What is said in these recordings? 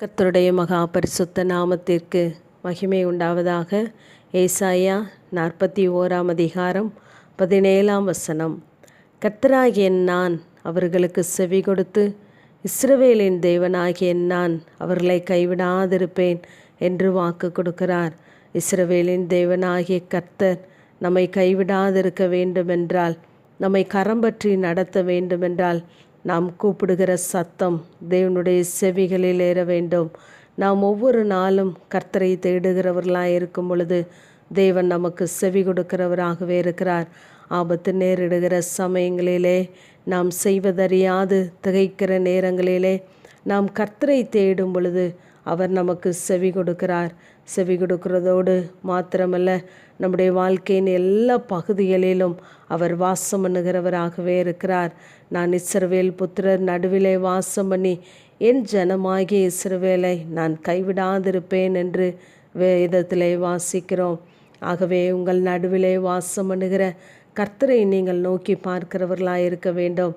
கர்த்தருடைய மகா பரிசுத்த நாமத்திற்கு மகிமை உண்டாவதாக. ஏசாயா நாற்பத்தி ஓராம் அதிகாரம் பதினேழாம் வசனம். கர்த்தராகிய நான் அவர்களுக்கு செவி கொடுத்து இஸ்ரவேலின் தேவனாகிய நான் அவர்களை கைவிடாதிருப்பேன் என்று வாக்கு கொடுக்கிறார். இஸ்ரவேலின் தேவனாகிய கர்த்தர் நம்மை கைவிடாதிருக்க வேண்டுமென்றால் நம்மை கரம் பற்றி நடத்த வேண்டுமென்றால் நாம் கூப்பிடுகிற சத்தம் தேவனுடைய செவிகளில் ஏற வேண்டும். நாம் ஒவ்வொரு நாளும் கர்த்தரை தேடுகிறவர்களாக இருக்கும் பொழுது தேவன் நமக்கு செவி கொடுக்கிறவராகவே இருக்கிறார். ஆபத்து நேரிடுகிற சமயங்களிலே நாம் செய்வதறியாது திகைக்கிற நேரங்களிலே நாம் கர்த்தரை தேடும் பொழுது அவர் நமக்கு செவி கொடுக்கிறார். செவி கொடுக்கிறதோடு மாத்திரமல்ல நம்முடைய வாழ்க்கையின் எல்லா பகுதிகளிலும் அவர் வாசம் பண்ணுகிறவராகவே இருக்கிறார். நான் இஸ்ரவேல் புத்திரர் நடுவிலே வாசம் பண்ணி என் ஜனமாகிய இஸ்ரவேலை நான் கைவிடாதிருப்பேன் என்று வேதத்திலே வாசிக்கிறோம். ஆகவே உங்கள் நடுவிலே வாசம் பண்ணுகிற கர்த்தரை நீங்கள் நோக்கி பார்க்கிறவர்களாக இருக்க வேண்டும்.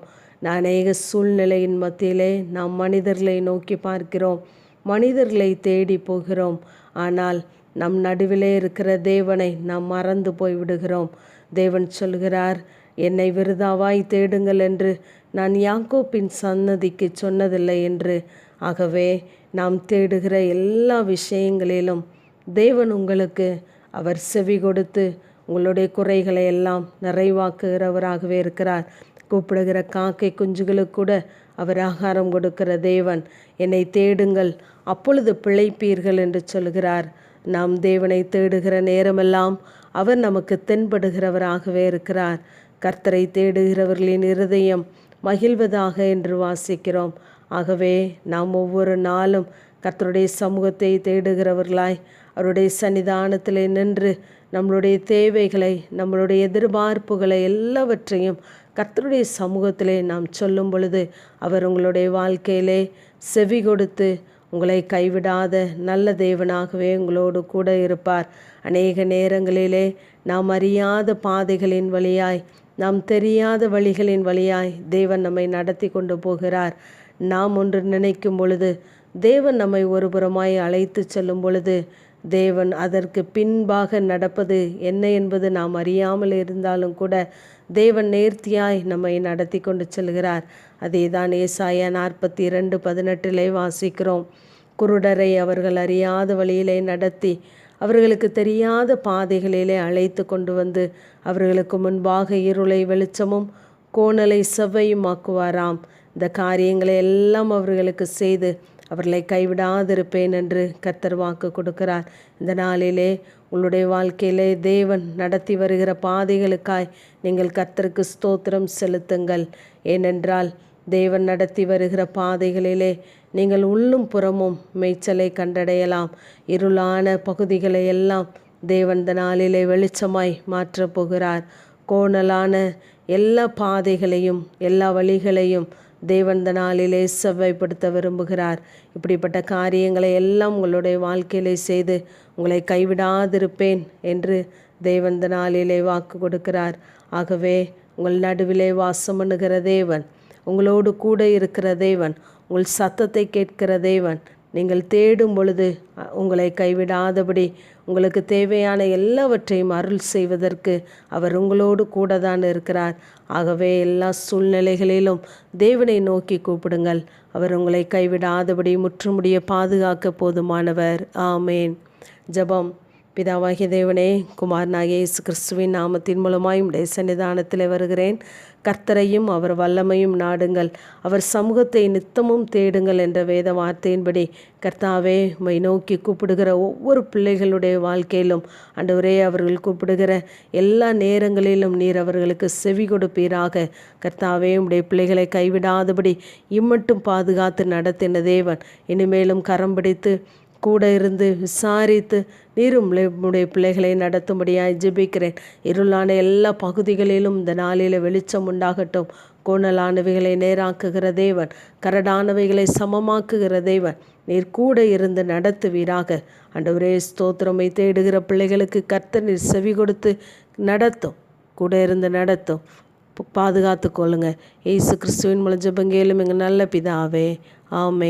அநேக சூழ்நிலையின் மத்தியிலே நாம் மனிதர்களை நோக்கி பார்க்கிறோம். மனிதர்களை தேடி போகிறோம். ஆனால் நம் நடுவிலே இருக்கிற தேவனை நாம் மறந்து போய் விடுகிறோம் தேவன் சொல்கிறார் என்னை விருதாவாய் தேடுங்கள் என்று நான் யாங்கோப்பின் சன்னதிக்கு சொன்னதில்லை என்று. ஆகவே நாம் தேடுகிற எல்லா விஷயங்களிலும் தேவன் உங்களுக்கு அவர் செவி கொடுத்து உங்களுடைய குறைகளை எல்லாம் நிறைவாக்குகிறவராகவே இருக்கிறார். கூப்பிடுகிற காக்கை குஞ்சுகளுக்கு கூட அவர் ஆகாரம் கொடுக்கிற தேவன். என்னை தேடுங்கள். அப்பொழுது பிழைப்பீர்கள் என்று சொல்கிறார். நாம் தேவனை தேடுகிற நேரமெல்லாம் அவர் நமக்கு தென்படுகிறவராகவே இருக்கிறார். கர்த்தரை தேடுகிறவர்களின் இருதயம் மகிழ்வதாக என்று வாசிக்கிறோம். ஆகவே நாம் ஒவ்வொரு நாளும் கர்த்தருடைய சமூகத்தை தேடுகிறவர்களாய் அவருடைய சன்னிதானத்தில் நின்று நம்மளுடைய தேவைகளை நம்மளுடைய எதிர்பார்ப்புகளை எல்லாவற்றையும் கர்த்தருடைய சமூகத்திலே நாம் சொல்லும் பொழுது அவர் உங்களுடைய வாழ்க்கையிலே செவி கொடுத்து உங்களை கைவிடாத நல்ல தேவனாகவே உங்களோடு கூட இருப்பார். அநேக நேரங்களிலே நாம் அறியாத பாதைகளின் வழியாய் நாம் தெரியாத வழிகளின் வழியாய் தேவன் நம்மை நடத்தி கொண்டு போகிறார். நாம் ஒன்று நினைக்கும் பொழுது தேவன் நம்மை ஒருபுறமாய் அழைத்து செல்லும் பொழுது தேவன் அதற்கு பின்பாக நடப்பது என்ன என்பது நாம் அறியாமல் இருந்தாலும் கூட தேவன் நேர்த்தியாய் நம்மை நடத்தி கொண்டு செல்கிறார். அதே தான் ஏசாயா நாற்பத்தி இரண்டு பதினெட்டிலே வாசிக்கிறோம். குருடரை அவர்கள் அறியாத வழியிலே நடத்தி அவர்களுக்கு தெரியாத பாதைகளிலே அழைத்து கொண்டு வந்து அவர்களுக்கு முன்பாக இருளை வெளிச்சமும் கோணலை செவ்வையும் ஆக்குவாராம் இந்த காரியங்களை எல்லாம் அவர்களுக்கு செய்து அவர்களை கைவிடாதிருப்பேன் என்று கத்தர் வாக்கு கொடுக்கிறார். இந்த நாளிலே உங்களுடைய வாழ்க்கையிலே தேவன் நடத்தி வருகிற பாதைகளுக்காய் நீங்கள் கத்தருக்கு ஸ்தோத்திரம் செலுத்துங்கள். ஏனென்றால் தேவன் நடத்தி வருகிற பாதைகளிலே நீங்கள் உள்ளும் புறமும் மேய்ச்சலை கண்டடையலாம். இருளான பகுதிகளை எல்லாம் தேவன் நாளிலே வெளிச்சமாய் மாற்றப் போகிறார். கோணலான எல்லா பாதைகளையும் எல்லா வழிகளையும் தேவன் நாளிலே செவ்வாய்ப்படுத்த விரும்புகிறார். இப்படிப்பட்ட காரியங்களை எல்லாம் உங்களுடைய வாழ்க்கையிலே செய்து உங்களை கைவிடாதிருப்பேன் என்று தேவன் நாளிலே வாக்கு கொடுக்கிறார். ஆகவே உங்கள் நடுவிலே வாசம் பண்ணுகிற தேவன் உங்களோடு கூட இருக்கிற தேவன் உங்கள் சத்தத்தை கேட்கிற தேவன் நீங்கள் தேடும் பொழுது உங்களை கைவிடாதபடி உங்களுக்கு தேவையான எல்லாவற்றையும் அருள் செய்வதற்கு அவர் உங்களோடு கூட தான் இருக்கிறார். ஆகவே எல்லா சூழ்நிலைகளிலும் தேவனை நோக்கி கூப்பிடுங்கள். அவர் உங்களை கைவிடாதபடி முற்றுமுடிய பாதுகாக்க போதுமானவர். ஆமேன். ஜபம். பிதாவாகிய தேவனே குமாரனாகிய இயேசு கிறிஸ்துவின் நாமத்தின் மூலமாயும் உடைய சன்னிதானத்தில் வருகிறேன். கர்த்தரையும் அவர் வல்லமையும் நாடுங்கள். அவர் சமூகத்தை நித்தமும் தேடுங்கள் என்ற வேத வார்த்தையின்படி கர்த்தாவே உமை நோக்கி கூப்பிடுகிற ஒவ்வொரு பிள்ளைகளுடைய வாழ்க்கையிலும் அண்டவரே அவர்கள் கூப்பிடுகிற எல்லா நேரங்களிலும் நீர் அவர்களுக்கு செவி கொடுப்பீராக. கர்த்தாவே உடைய பிள்ளைகளை கைவிடாதபடி இம்மட்டும் பாதுகாத்து நடத்தின தேவன். இனிமேலும் கரம் பிடித்து கூட இருந்து விசாரித்து நீரும் உடைய பிள்ளைகளை நடத்தும்படியாக ஜெபிக்கிறேன். இருளான எல்லா பகுதிகளிலும் இந்த நாளில் வெளிச்சம் உண்டாகட்டும். கோணலானவைகளை நேராக்குகிற தேவன் கரடானவைகளை சமமாக்குகிற தேவன் நீர் கூட இருந்து நடத்துவீராக. ஒரே ஸ்தோத்திரமை தேடுகிற பிள்ளைகளுக்கு கர்த்த நீர் செவி கொடுத்து நடத்தும் கூட இருந்து நடத்தும். பாதுகாத்து கொள்ளுங்க. ஏசு கிறிஸ்துவின் மூலம் ஜபங்கேலும் எங்கள் நல்ல பிதாவே. ஆமை